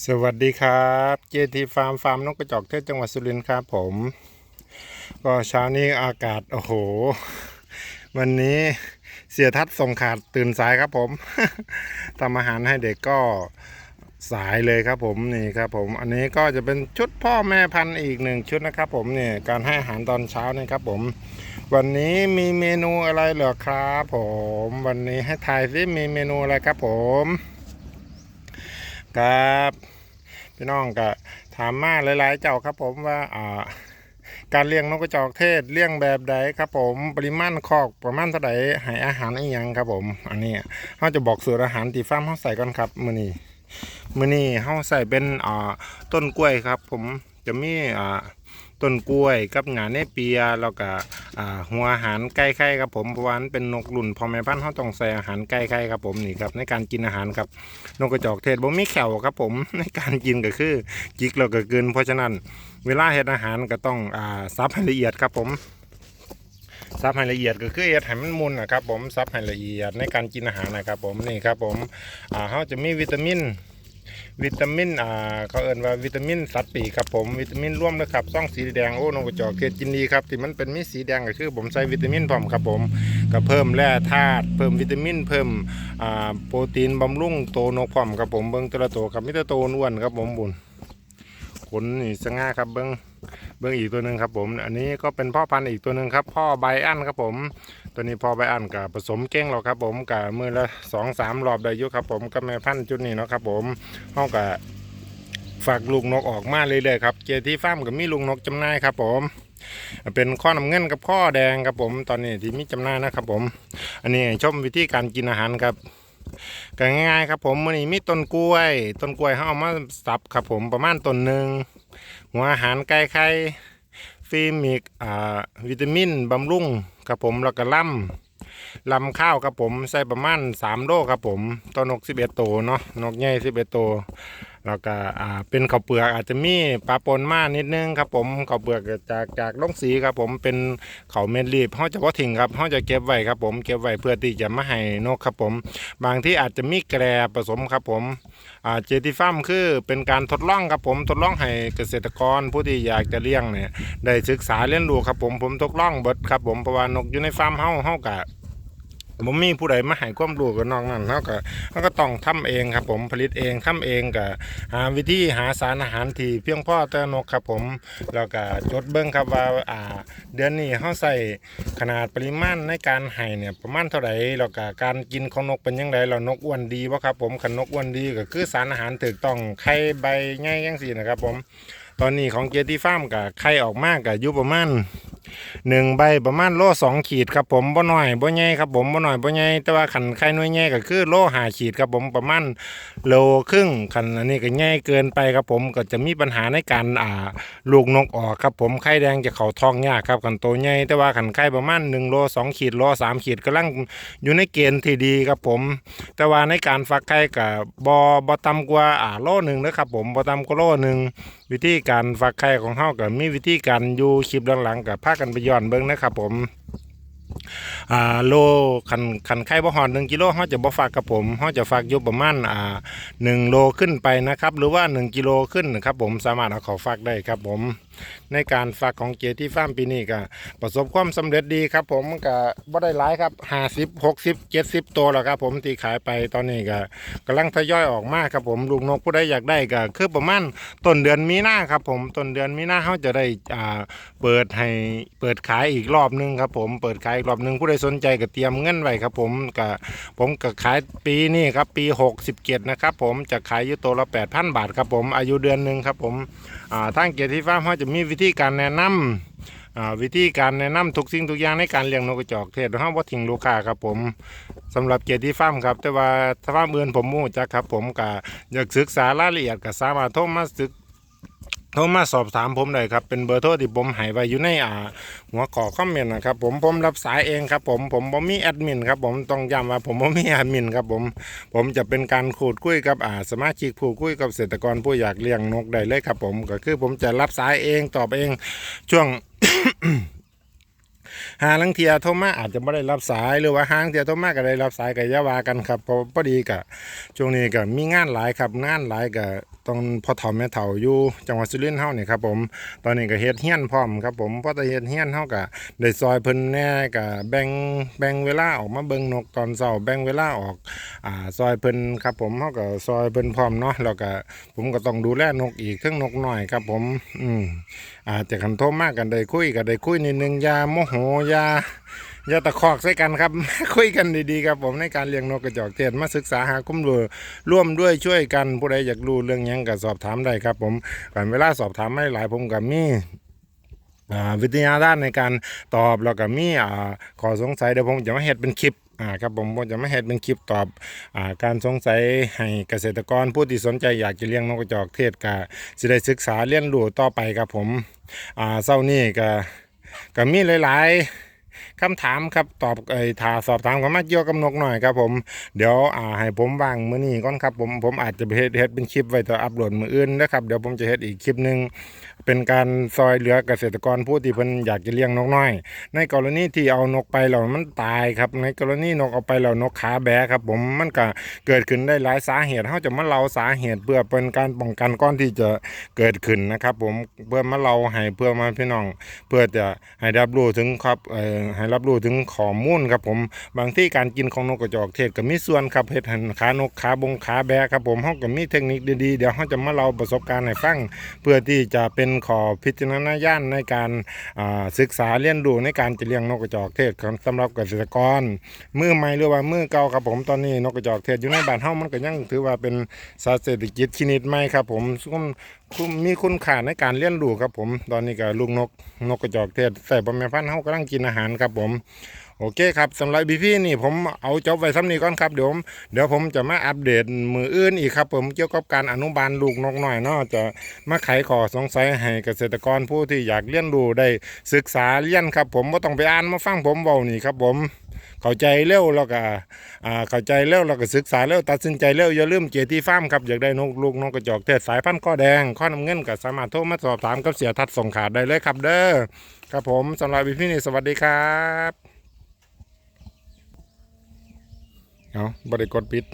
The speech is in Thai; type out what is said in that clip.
สวัสดีครับเจทีฟาร์มฟาร์มนกกระจอกเทศจังหวัดสุรินทร์ครับผม ก็เช้านี้อากาศ โอ้โห วันนี้เสียทัศน์ส่งขาดตื่นสายครับผมทำอาหารให้เด็กก็สายเลยครับผมนี่ครับผม อันนี้ก็จะเป็นชุดพ่อแม่พันธุ์อีกหนึ่งชุดนะครับผมเนี่ยการให้อาหารตอนเช้านี่ครับผม วันนี้มีเมนูอะไรเหรอครับผม วันนี้ให้ทายซิมีเมนูอะไรครับผม ครับพี่น้องก็ถามมาหลายๆ เจ้าครับผมว่าอ่าการเลี้ยงนกกระจอกเทศเลี้ยงแบบใดครับผมปริมาณคอกประมาณเท่าไหร่ให้อาหารอีหยังครับผม อันนี้เขาจะบอกสูตรอาหารตีฟ้ามเขาใส่ก่อนครับมื้อนี้มื้อนี้เขาใส่เป็นอ่าต้นกล้วยครับ ผมจะมีอ่า ต้นกล้วยกับหงาเนเปียแล้วก็หัวอาหารไก่ไข่ครับผมเพราะว่ามันเป็นนกรุ่นพอแม่พันธุ์เขาต้องใส่อาหารไก่ไข่ครับผมนี่ครับในการกินอาหารครับนกกระจอกเทศบ่มีแขวครับผมในการกินก็คือจิกเราก็เกิน เพราะฉะนั้นเวลาเฮ็ดอาหารก็ต้องอ่าซับให้ละเอียดครับผมซับให้ละเอียดก็คือเฮ็ดให้มันมุนนะครับผมซับให้ละเอียดในการกินอาหารนะครับผมนี่ครับผมอ่าเขาจะมีวิตามิน วิตามินอ่าเขาเอ่นว่าวิตามินสัตว์ปีกครับผมวิตามินร่วมนะครับซ่องสีแดงโอ้นกกระจอกเทศกินดีครับที่มันเป็นมีสีแดงก็คือผมใส่วิตามินพร้อมครับผมก็เพิ่มแร่ธาตุเพิ่มวิตามินเพิ่มอ่าโปรตีนบำรุงโตนกพร้อมครับผมเบิ้งตัวละโตวครับมิตรโตอ้วนครับผมบุญขนนี่สง่าครับเบิ้ง เบิ้องอีกตัวหนึ่งครับผม อันนี้ก็เป็นพ่อพันธุ์อีกตัวหนึ่งครับ พ่อไบอันครับผม ตัวนี้พ่อไบอันกับผสมเก้งหรอครับ ผมกับมือละสองสามรอบได้ยุครับ ผมกับแม่พันธุ์จุดนี้เนาะครับผมห้องกับฝากลูกนกออกมาเลยเลยๆครับเจที่ฟาร์มกับมีลูกนกจำหน่ายครับผมเป็นข้อน้ำเงินกับข้อแดงครับผม ตอนนี้ที่มีจำหน่ายนะครับผม อันนี้ชมวิธีการกินอาหารครับ ก็ง่ายๆครับผมมันนี้มีต้นกล้วย ต้นกล้วยเขาเอามาสับครับผมประมาณต้นหนึ่งหัวอาหารไก่ไข่ฟิล์มิกอ่าวิตามินบำรุงครับผมแล้วก็ล่ำลำข้าวครับผมใส่ประมาณ3โลครับผมต้นนก11ตัวเนาะนกใหญ่11ตัว แล้วก็อ่าเป็นข้าวเปลือกอาจจะมีปลาปนมานิดนึงครับผมข้าวเปลือกจากจากลงสีครับผมเป็นเขาวเม็ดรีบเขาจะว่าทิ้งครับเขาจะเก็บไว้ครับผมเก็บไว้เพื่อที่จะไมาให้นกครับผม บางที่อาจจะมีแกลผสมครับผมอ่าเจติฟัมคือเป็นการทดลองครับผมทดลองให้เกษตรกรผู้ที่อยากจะเลี้ยงเนี่ยได้ศึกษาเรียนรู้ครับผมผมทดลองเบิดครับผมเพราะว่านกอยู่ในฟาร์มเฮาเฮากะ ผมมีผู้ใดมาให้ความรู้กับน้องนั่นเฮาก็เฮาก็ต้องทำเองครับผมผลิตเองทำเองก็หาวิธีหาสารอาหารที่เพียงพอต่อนกครับผมแล้วก็จดเบิ่งครับว่าอ่าเดือนนี้เฮาใส่ขนาดปริมาณในการให้เนี่ยประมาณเท่าไหร่แล้วก็การกินของนกเป็นยังไงแล้วนกอ้วนดีบ่ครับผมคันนกอ้วนดีก็คือสารอาหารถูกต้องไข่ใบง่ายจังซี่นะครับผม ตอนนี้ของเกียรติฟาร์มกับไข่ออกมากกับยู่ประมาณหนึ่งใบประมาณโลสองขีดครับผมบ่น้อยบ่ใหญ่ครับผมบ่น้อยบ่ใหญ่แต่ว่าขันไข่น้อยใหญ่ก็คือโลหาขีดครับผมประมาณโลครึ่งขันอันนี้ก็ใหญ่เกินไปครับผมก็จะมีปัญหาในการอ่าลูกนกออกครับผมไข่แดงจะเข่าท้องยากครับขันโตใหญ่แต่ว่าขันไข่ประมาณหนึ่งโลสองขีดโลสามขีดกำลังอยู่ในเกณฑ์ที่ดีครับผม แต่ว่าในการฟักไข่กับบอบอต่ำกว่าอ่าโลหนึ่งนะครับผมบอต่ำกว่าโลหนึ่งวิธีการฟักไข่ของเฮากับมีวิธีการอยู่คลิปหลังๆกับพากันไปย้อนเบิ้งนะครับผมอ่าโลขันขันไข่บ่ฮอด1กิโลเฮาจะบ่ฝากกับผมเฮาจะฝากอยู่ประมาณอ่า1โลขึ้นไปนะครับ หรือว่า1กิโลขึ้นนะครับผมสามารถเอาเข้ากได้ครับผมในการฟักของเจที่ฟาร์มปีนี้ก็ประสบความสำเร็จดีครับ ผมก็บ่ได้หลายครับ50 60 70ตัวแล้วครับ ผมที่ขายไปตอนนี้ก็กำลังทยอยออกมาครับผมลูกนกผู้ใดอยากได้ก็คือประมาณต้นเดือนมีนาครับผมต้นเดือนมีนาเขาจะได้อ่าเปิดให้เปิดขายอีกรอบหนึงครับผมเปิดขายอีกรอบหนึงผู้ใดสนใจก็เตรียมเงินไว้ครับผมก็ผมก็ขายปีนี้ครับปี 67 นะครับผมจะขายอยู่ตัวละ8,000 บาทครับผมอายุเดือนหนึ่งครับผมอ่าทางเกียรติฟาร์มเขาจะมีวิธีการแนะนำอ่าวิธีการแนะนำทุกสิ่งทุกอย่างในการเลี้ยงนกกระจอกเทศห้าว่าทิ้งลูกค้าครับผมสำหรับเกียรติฟาร์มครับ แต่ว่าถ้าฟาร์มอื่นผมมูจักครับ ผมก็อยากศึกษารายละเอียดก็สามารถโทรมาศึก โทรมาสอบถามผมได้ครับเป็นเบอร์โทรที่ผมให้ไว้อยู่ในอ่าหัวข้อคอมเมนต์นะครับผมผมรับสายเองครับผมผมบ่มีแอดมินครับผมต้องย้ำว่าผมบ่มีแอดมินครับผมผมจะเป็นการขูดคุยกับอ่าสมาชิกผู้คุยกับเกษตรกรผู้อยากเลี้ยงนกได้เลยครับผมก็คือผมจะรับสายเองตอบเองช่วงหาลังเทียโทรมาอาจจะไม่ได้รับสายหรือว่าหางเทียโทรมาก็ได้รับสายกับยาวากันครับเพราะพอดีกับช่วงนี้ก็มีงานหลายครับงานหลายกับตรงพ่อเฒ่าแม่เฒ่าอยู่จังหวัดสุรินทร์เฮานี่ครับผมตอนนี้ก็เฮ็ดเฮียนพร้อมครับผมพอแต่เฮ็ดเฮียนเฮาก็ได้ซอยเพิ่นแน่ก็แบ่งแบ่งเวลาออกมาเบิ่งนกตอนเช้าแบ่งเวลาออกอ่าซอยเพิ่นครับผมเฮาก็ซอยเพิ่นพร้อมเนาะแล้วก็ผมก็ต้องดูแลนกอีกเทั้งนกน้อยครับผมอืมอาจจะคันโทรมากกันได้คุยก็ได้คุยนิดนึงอย่าโมโหอย่า อย่าตะคอกใส่กันครับ คุยกันดีๆครับผมในการเลี้ยงนกกระจอกเทศมาศึกษาหาคุ้มรู้ร่วมด้วยช่วยกันผู้ใดอยากรู้เรื่องยังก็สอบถามได้ครับ ผมก่อนเวลาสอบถามไม่หลายผมกับมี่วิทยาด้านในการตอบแล้วก็มีอ่าขอสงสัยเดี๋ยวผมจะมาเฮ็ดเป็นคลิปครับผมผมจะมาเฮ็ดเป็นคลิปตอบอการสงสัยให้เกษตรกรผู้ที่สนใจอยากจะเลี้ยงนกกระจอกเทศก็สิได้ศึกษาเรียนรู้ต่อไปครับผมอ่าเช้านี้ก็ก็มีหลาย ๆ คำถามครับตอบไอ้ถาสอบถามความมาเกี่ยวกับนกหน่อยครับผมเดี๋ยวอ่าให้ผมวางมื้อนี้ก่อนครับผมผมอาจจะไปเฮ็ดเฮ็ดเป็นคลิปไว้ต่ออัปโหลดมื้ออื่นนะครับเดี๋ยวผมจะเฮ็ดอีกคลิปหนึง เป็นการซอยเหลือเกษตรกรผู้ที่เพิ่นอยากจะเลี้ยงนกน้อย ในกรณีที่เอานกไปแล้วมันตายครับ ในกรณีนกเอาไปแล้วนกขาแบะครับ ผมมันก็เกิดขึ้นได้หลายสาเหตุเฮาจะมาเล่าสาเหตุเพื่อเป็นการป้องกันก่อนที่จะเกิดขึ้นนะครับ ผมเพื่อมาเล่าให้เพื่อมาพี่น้อง เพื่อจะให้รับรู้ถึงครับเอ่อให้รับรู้ถึงข้อมูลครับผมบางที่การกินของนกกระจอกเทศก็มีส่วนครับเฮ็ดให้ขานกขาบงขาแบะครับผมเฮาก็มีเทคนิคดีๆเดี๋ยวเฮาจะมาเล่าประสบการณ์ให้ฟังเพื่อที่จะเป็นขอพิจารณาญาณในการศึกษาเรียนรู้ในการจะเลี้ยงนกกระจอกเทศสำหรับเกษตรกรมือใหม่หรือว่ามือเก่าครับผมตอนนี้นกกระจอกเทศอยู่ในบ้านเฮามันก็ยังถือว่าเป็นสัตว์เศรษฐกิจชนิดใหม่ครับผมคุ้มมีคุณค่าในการเลี้ยงดูครับผม ตอนนี้ก็ลูกนกนกกระจอกเทศใส่บ่แม่พันเฮากำลังกินอาหารครับผม โอเคครับสำหรับบีพี่นี่ผมเอาจบไว้ซ้ำนี้ก่อนครับเดี๋ยวผมเดี๋ยวผมจะมาอัปเดตมืออื่นอีกครับ ผมเกี่ยวกับการอนุบาลลูกนกหน่อยเนาะจะมาไขข้อสงสัยให้เกษตรกรผู้ที่อยากเลี้ยงดูได้ศึกษาเลี้ยนครับ ผมไม่ต้องไปอ่านมาฟังผมเบานี่ครับ ผมเข้าใจเร็วแล้วก็เข้าใจเร็วแล้วก็ศึกษาเร็วตัดสินใจเร็วอย่าลืมเจทีฟาร์มครับอยากได้นกลูกนกกระจอกเทศสายพันธุ์ข้อแดงข้อน้ำเงินก็สามารถโทรมาสอบถามกับเสียทัดส่งขาดได้เลยครับ เด้อครับผมสำหรับพี่นี่สวัสดีครับ เอาบริกรปิด